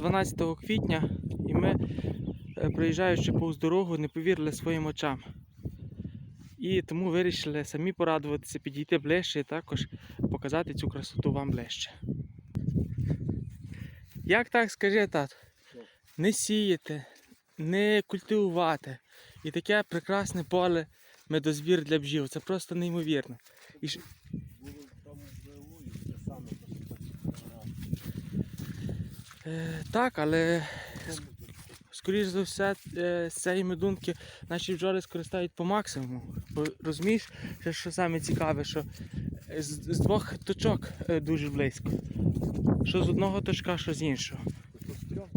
12 квітня, і ми, е, проїжджаючи повз дорогу, не повірили своїм очам. І тому вирішили самі порадуватися, підійти ближче і також показати цю красоту вам ближче. Як так скажи, тат? Не сіяти, не культивувати. І таке прекрасне поле медозбір для бджіл. Це просто неймовірно. І ж- Було там БУ і те саме, то що так. Е, так, але скоріш за все, е, з цієї медунки наші бджоли скористають по максимуму. Бо розумієш, що, саме цікаве, що з, двох точок е, дуже близько. Що з одного точка, що з іншого. З трьох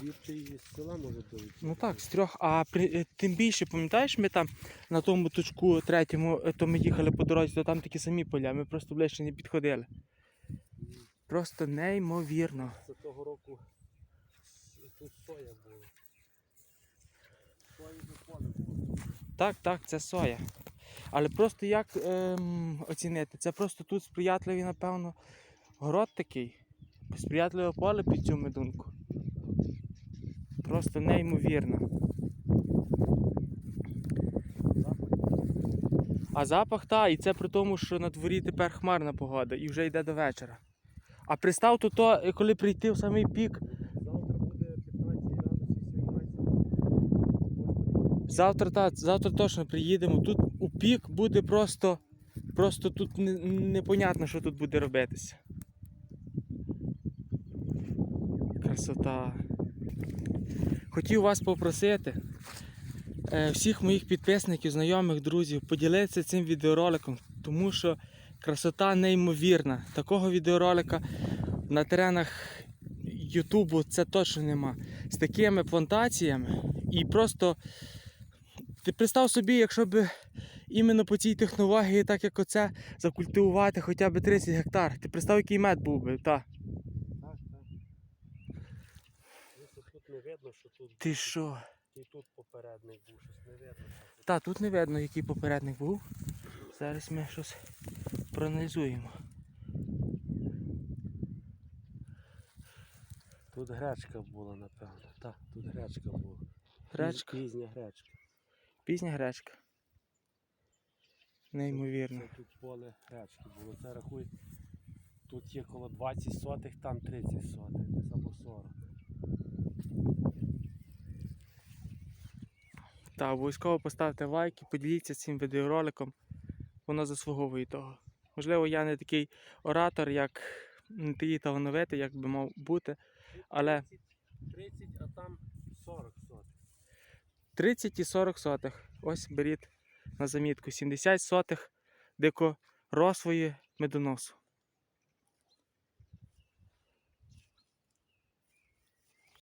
звідти з села може долетіти. Ну так, з трьох. А при, е, тим більше, пам'ятаєш, ми там на тому точку третьому, е, то ми їхали по дорозі, то там такі самі поля, ми просто ближче не підходили. Просто неймовірно. Це того року тут соя була. Сої до поля було. Так, так, це соя. Але просто як ем, оцінити? Це просто тут сприятливий, напевно, город такий. Сприятливе поле під цю медунку. Просто неймовірно. А запах та, і це при тому, що на дворі тепер хмарна погода і вже йде до вечора. А пристав тут, то, е, коли прийти в самий пік, Завтра буде 15 градусів, 17. Завтра, та, завтра точно приїдемо. Тут у пік буде просто. Просто тут не, непонятно, що тут буде робитися. Красота. Хотів вас попросити е, всіх моїх підписників, знайомих, друзів поділитися цим відеороликом, тому що красота неймовірна. Такого відеоролика на теренах Ютубу це точно нема. З такими плантаціями і просто. Ти представ собі, якщо б іменно по цій технології, так як оце, закультивувати хоча б 30 гектар. Ти представ, який мед був би. Так, тут не видно, що тут Ти що? і тут попередник був, щось не видно. Та, тут не видно, який попередник був. Зараз ми щось проаналізуємо. Тут гречка була, напевно. Так, тут гречка була. Гречка, Пізня гречка. пізня гречка. Неймовірно. Це тут поле гречки було. Це рахуй. Тут є коло 20 сотих, там 30 сотих, десь або 40. Та обов'язково поставте лайк і поділіться цим відеороликом. Воно заслуговує того. Можливо, я не такий оратор, як не такий талановитий, як би мав бути. Але 30, 30, а там 40 сотих. 30 і 40 сотих. Ось беріть на замітку. 70 сотих дикорослої медоносу.